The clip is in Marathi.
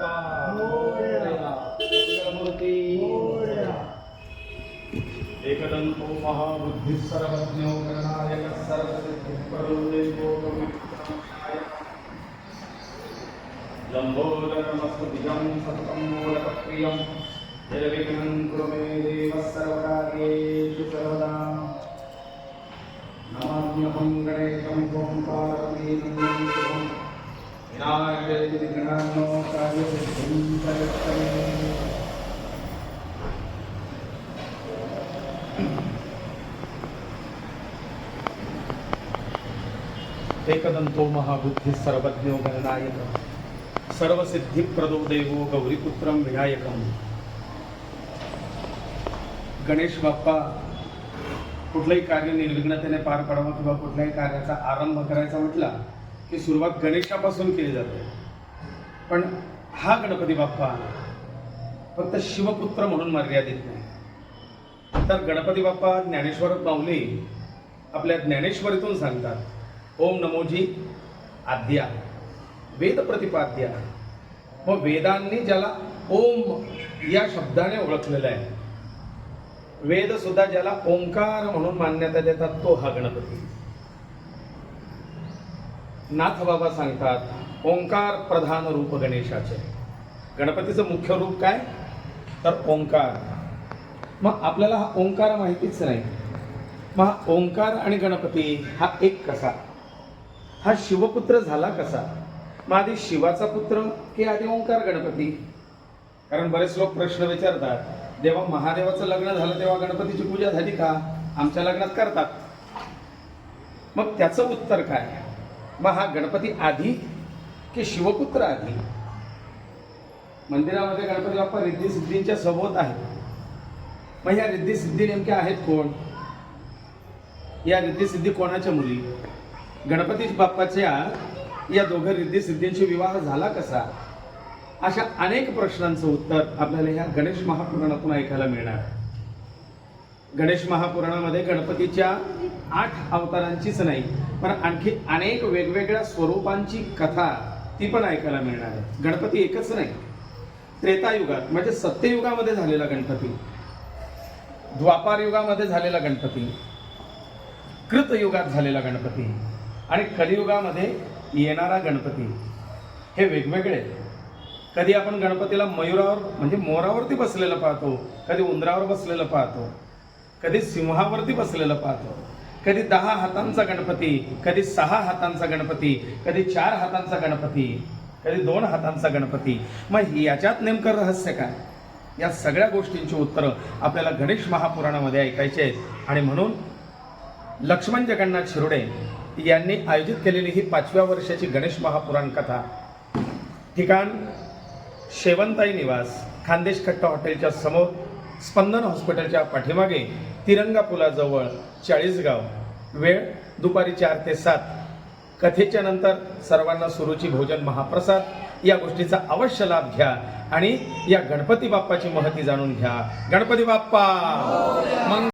बाप्पा मोरया. मंगलमूर्ती एकदन्तो सर्वज्ञो गणनायकः सर्वसिद्धिकरो देवो सततं मूलपत्रियं निर्विघ्नं कुरु मे देवः सर्वकार्येषु सर्वदा नमाम्यहं गणेशं एकदंतो गणानो सर्वज्ञो गणनायक सर्वसिद्धिप्रदो देवो गौरीपुत्रं विनायकम्। गणेश बाप्पा कुठलंही कार्य निर्विघ्नतेने पार पाडावं किंवा कुठल्याही कार्याचा आरंभ करायचा म्हटला की सुरुवात गणेशापासून केली जाते. पण हा गणपती बाप्पा फक्त शिवपुत्र म्हणून मर्यादित नाही. तर गणपती बाप्पा ज्ञानेश्वर माऊली आपल्या ज्ञानेश्वरीतून सांगतात ओम नमोजी आद्या वेद प्रतिपाद्या. व वेदांनी ज्याला ओम या शब्दाने ओळखलेला आहे वेद सुद्धा ज्याला ओंकार म्हणून मान्यता देतात तो हा गणपती. नाथ बाबा सांगतात ओंकार प्रधान रूप गणेशाचे. गणपतीचं मुख्य रूप काय? तर ओंकार. मग आपल्याला हा ओंकार माहितीच नाही. मग ओंकार आणि गणपती हा एक कसा? हा शिवपुत्र झाला कसा? मग आधी शिवाचा पुत्र की आधी ओंकार गणपती? कारण बरेच लोक प्रश्न विचारतात जेव्हा महादेवाचं लग्न झालं तेव्हा गणपतीची पूजा झाली का? आमच्या लग्नात करतात. मग त्याचं उत्तर काय? मग हा गणपती आधी की शिवपुत्र आधी? मंदिरामध्ये गणपती बाप्पा रिद्धी सिद्धींच्या सोबत आहेत. मग ह्या रिद्धी सिद्धी नेमक्या आहेत कोण? या रिद्धी सिद्धी कोणाच्या मुली? गणपती बाप्पाच्या या दोघं रिद्धी सिद्धींशी विवाह झाला कसा? अशा अनेक प्रश्नांचं उत्तर आपल्याला ह्या गणेश महापुराणातून ऐकायला मिळणार. आहे. गणेश महापुराणामध्ये गणपतीच्या आठ अवतारांचीच नाही पण आणखी अनेक वेगवेगळ्या स्वरूपांची कथा ती पण ऐकायला मिळणार आहे. गणपती एकच नाही. त्रेतायुगात म्हणजे सत्ययुगामध्ये झालेला गणपती द्वापार युगामध्ये झालेला गणपती कृतयुगात झालेला गणपती आणि कलियुगामध्ये येणारा गणपती हे वेगवेगळे कधी आपण गणपतीला मयुरावर म्हणजे मोरावरती बसलेलं पाहतो कधी उंदरावर बसलेलं पाहतो कधी सिंहावरती बसलेलं पाहतो. कधी दहा हातांचा गणपती कधी सहा हातांचा गणपती कधी चार हातांचा गणपती कधी दोन हातांचा गणपती. मग याच्यात नेमकं रहस्य काय? या सगळ्या गोष्टींची उत्तरं आपल्याला गणेश महापुराणामध्ये ऐकायची आहेत. आणि म्हणून लक्ष्मण जगन्नाथ शिरोडे यांनी आयोजित केलेली ही पाचव्या वर्षाची गणेश महापुराण कथा. ठिकाण शेवंताई निवास खानदेश खट्टा हॉटेलच्या समोर स्पंदन हॉस्पिटलच्या पाठीमागे तिरंगा पुलाजवळ चाळीसगाव. वेळ दुपारी चार ते सात. कथेच्या नंतर सर्वांना सुरुची भोजन महाप्रसाद. या गोष्टीचा अवश्य लाभ घ्या आणि या गणपती बाप्पाची महती जाणून घ्या. गणपती बाप्पा! मग